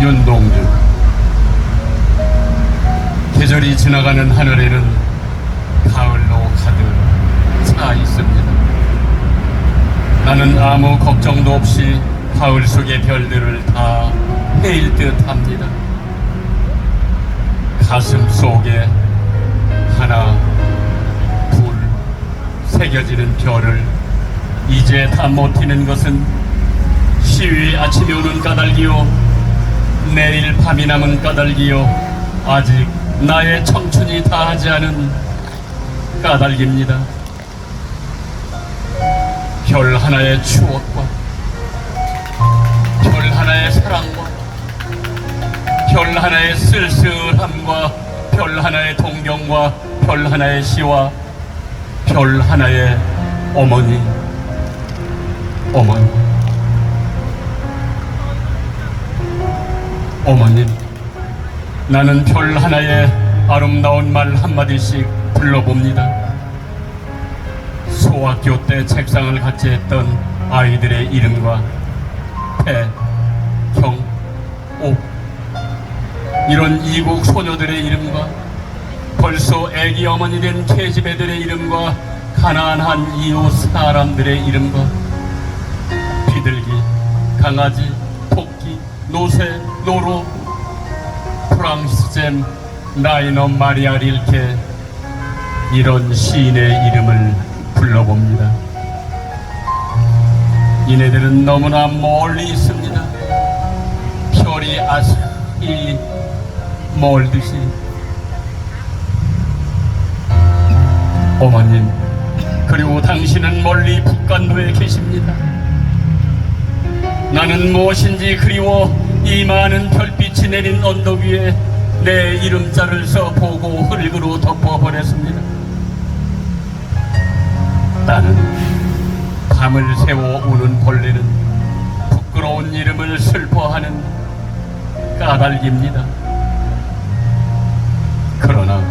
윤동주. 계절이 지나가는 하늘에는 가을로 가득 차 있습니다. 나는 아무 걱정도 없이 가을 속의 별들을 다 헤일 듯 합니다. 가슴 속에 하나 둘 새겨지는 별을 이제 다 못 튀는 것은 시위 아침에 오는 까닭이요. 내일 밤이 남은 까닭이요 아직 나의 청춘이 다하지 않은 까닭입니다. 별 하나의 추억과 별 하나의 사랑과 별 하나의 쓸쓸함과 별 하나의 동경과 별 하나의 시와 별 하나의 어머니 어머니 어머님 나는 별 하나의 아름다운 말 한마디씩 불러봅니다. 소학교 때 책상을 같이 했던 아이들의 이름과 태, 경, 옥. 이런 이국 소녀들의 이름과 벌써 애기 어머니 된 계집애들의 이름과 가난한 이웃 사람들의 이름과 비둘기, 강아지, 노새, 노루, 프랑스잼, 라이너 마리아 릴케 이런 시인의 이름을 불러봅니다. 이네들은 너무나 멀리 있습니다. 별이 아스히 멀듯이 어머님 그리고 당신은 멀리 북간도에 계십니다. 나는 무엇인지 그리워 이 많은 별빛이 내린 언덕 위에 내 이름자를 써 보고 흙으로 덮어버렸습니다. 나는 밤을 새워 우는 벌레는 부끄러운 이름을 슬퍼하는 까닭입니다. 그러나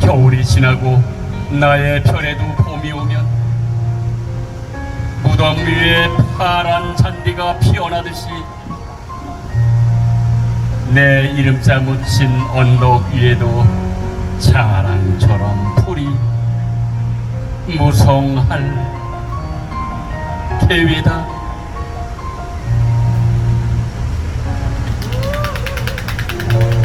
겨울이 지나고 나의 별에도 봄이 오면 무덤 위에 파란 잔디가 피어나듯이 내 이름자 묻힌 언덕 위에도 자랑처럼 풀이 무성할 계획이다.